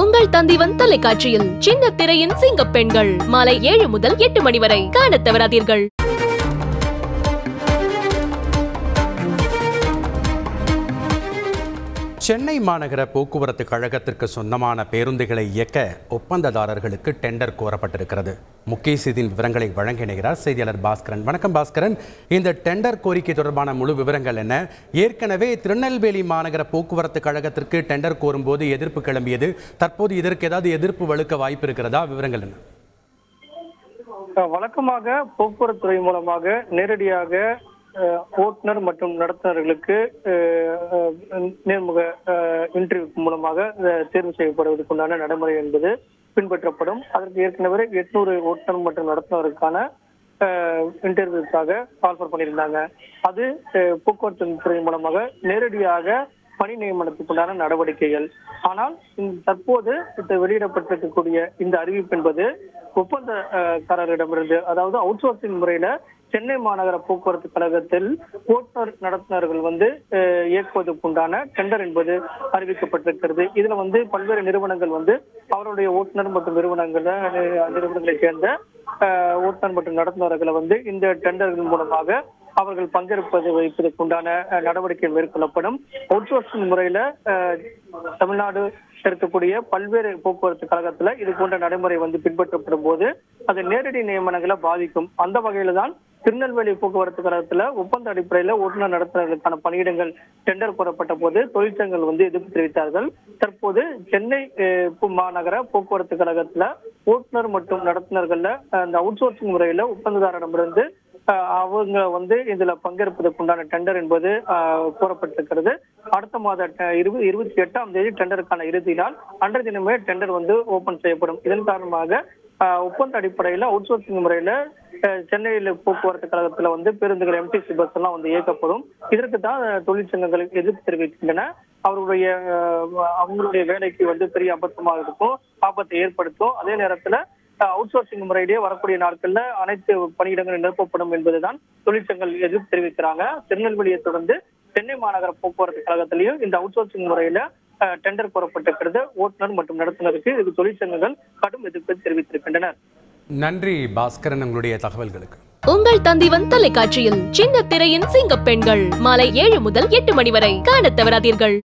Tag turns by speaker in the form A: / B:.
A: உங்கள் தந்திவன் தொலைக்காட்சியில் சின்ன திரையின் சிங்க பெண்கள். மாலை ஏழு முதல் எட்டு மணி வரை காண தவறாதீர்கள்.
B: சென்னை மாநகர போக்குவரத்து கழகத்திற்கு சொந்தமான பேருந்துகளை இயக்க ஒப்பந்ததாரர்களுக்கு டெண்டர் கோரப்பட்டிருக்கிறது. முக்கிய செய்தியின் விவரங்களை வழங்க இணைகிறார் செய்தியாளர் பாஸ்கரன். வணக்கம் பாஸ்கரன். இந்த டெண்டர் கோரிக்கை தொடர்பான முழு விவரங்கள் என்ன? ஏற்கனவே திருநெல்வேலி மாநகர போக்குவரத்து கழகத்திற்கு டெண்டர் கோரும்போது எதிர்ப்பு கிளம்பியது. தற்போது இதற்கு ஏதாவது எதிர்ப்பு வலுக்க வாய்ப்பு இருக்கிறதா? விவரங்கள் என்ன?
C: வழக்கமாக போக்குவரத்து துறை மூலமாக நேரடியாக ஓட்டுநர் மற்றும் நடத்துனர்களுக்கு நேர்முக இன்டர்வியூ மூலமாக தேர்வு செய்யப்படுவதற்குண்டான நடைமுறை என்பது பின்பற்றப்படும். அதற்கு ஏற்கனவே எட்நூறு ஓட்டுநர் மற்றும் நடத்துனருக்கான இன்டர்வியூக்காக கால்ஃபர் பண்ணியிருந்தாங்க. அது போக்குவரத்து துறை மூலமாக நேரடியாக பணி நியமனத்துக்குண்டான நடவடிக்கைகள். ஆனால் தற்போது வெளியிடப்பட்டிருக்கக்கூடிய இந்த அறிவிப்பு என்பது ஒப்பந்தக்காரரிடமிருந்து அதாவது அவுட் சோர்சிங் முறையில சென்னை மாநகர போக்குவரத்து கழகத்தில் ஓட்டுநர் நடத்துனர்கள் வந்து இயக்குவதற்குண்டான டெண்டர் என்பது அறிவிக்கப்பட்டிருக்கிறது. இதுல வந்து பல்வேறு நிறுவனங்கள் வந்து அவருடைய ஓட்டுநர் மற்றும் நிறுவனங்கள நிறுவனங்களை சேர்ந்த அஹ், ஓட்டுநர் மற்றும் நடத்துனர்களை வந்து இந்த டெண்டர்கள் மூலமாக அவர்கள் பங்கேற்பது வைப்பதற்குண்டான நடவடிக்கைகள் நடவடிக்கை மேற்கொள்ளப்படும். அவுட்சோர்சிங் முறையில தமிழ்நாடு இருக்கக்கூடிய பல்வேறு போக்குவரத்து கழகத்துல இது போன்ற நடைமுறை வந்து பின்பற்றப்படும் போது அது நேரடி நியமனங்களை பாதிக்கும். அந்த வகையில தான் திருநெல்வேலி போக்குவரத்து கழகத்துல ஒப்பந்த அடிப்படையில ஓட்டுநர் நடத்துனர்களுக்கான பணியிடங்கள் டெண்டர் கோரப்பட்ட போது தொழிற்சங்கங்கள் வந்து எதிர்ப்பு தெரிவித்தார்கள். தற்போது சென்னை மாநகர போக்குவரத்து கழகத்துல ஓட்டுநர் மற்றும் நடத்துனர்கள்ல அந்த அவுட்சோர்சிங் முறையில ஒப்பந்ததாரிடமிருந்து அவங்க வந்து இதுல பங்கேற்பதற்குண்டான டெண்டர் என்பது கூறப்பட்டிருக்கிறது. அடுத்த மாத இருபது இருபத்தி எட்டாம் தேதி டெண்டருக்கான இறுதி நாள் அன்றைய தினமே டெண்டர் வந்து ஓபன் செய்யப்படும். இதன் காரணமாக ஒப்பந்த அடிப்படையில அவுட்சோர்சிங் முறையில அஹ், சென்னையில போக்குவரத்து கழகத்துல வந்து பேருந்துகள் எம்டிசி பஸ் எல்லாம் வந்து இயக்கப்படும். இதற்கு தான் தொழிற்சங்கங்கள் எதிர்ப்பு தெரிவிக்கின்றன. அவர்களுடைய அவங்களுடைய வேலைக்கு வந்து பெரிய அபத்தமாக இருக்கும் ஆபத்தை ஏற்படுத்தும். அதே நேரத்துல அவுட் சோர்சிங் முறையிலேயே வரக்கூடிய நாட்கள்ல அனைத்து பணியிடங்களும் நிரப்பப்படும் என்பதுதான் தொழிற்சங்கங்கள் எதிர்ப்பு தெரிவிக்கிறாங்க. திருநெல்வேலியை தொடர்ந்து சென்னை மாநகர போக்குவரத்து கழகத்திலையும் இந்த அவுட் சோர்சிங் முறையில டெண்டர் கோரப்பட்டிருக்கிறது. ஓட்டுநர் மற்றும் நடத்துனருக்கு இது தொழிற்சங்கங்கள் கடும் எதிர்ப்பு தெரிவித்திருக்கின்றனர்.
B: நன்றி பாஸ்கரன் உங்களுடைய தகவல்களுக்கு.
A: உங்கள் தந்திவன் தொலைக்காட்சியில் சின்ன திரையின் சிங்க பெண்கள் மாலை ஏழு முதல் எட்டு மணி வரை காணத் தவறாதீர்கள்.